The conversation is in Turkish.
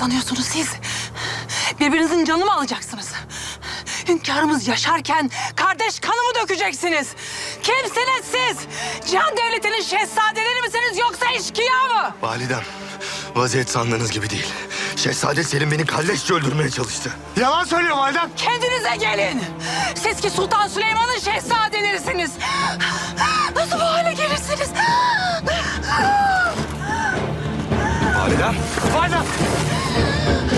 sanıyorsunuz siz? Birbirinizin canını mı alacaksınız? Hünkârımız yaşarken kardeş kanımı dökeceksiniz. Kimsiniz siz? Cihan Devleti'nin şehzadeleri misiniz yoksa eşkıya mı? Validem, vaziyet sandığınız gibi değil. Şehzade Selim beni kalleşçe öldürmeye çalıştı. Yalan söylüyor validem. Kendinize gelin. Siz ki Sultan Süleyman'ın şehzadelerisiniz. Vaza!